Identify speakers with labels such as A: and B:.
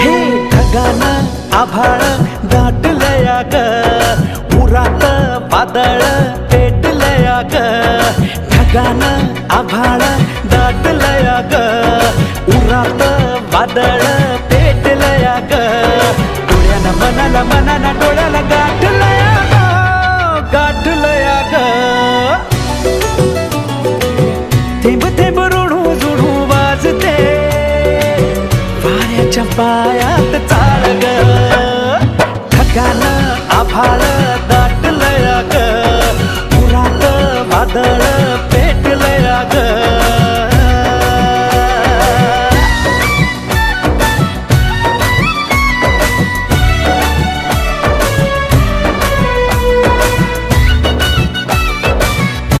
A: हे ढगान आभाळ दाटलया ग. पुरात पातळ पेटलया ग. ढगान आभाळ दाटलया ग. उरात वादळ पेटलया ग. डोळ्यानं मनाला मनाला डोळ्याला गाठला माझ्या पायात चाल ग. ठकान आभाळ दाटलया ग पुरात वादळ पेटलया ग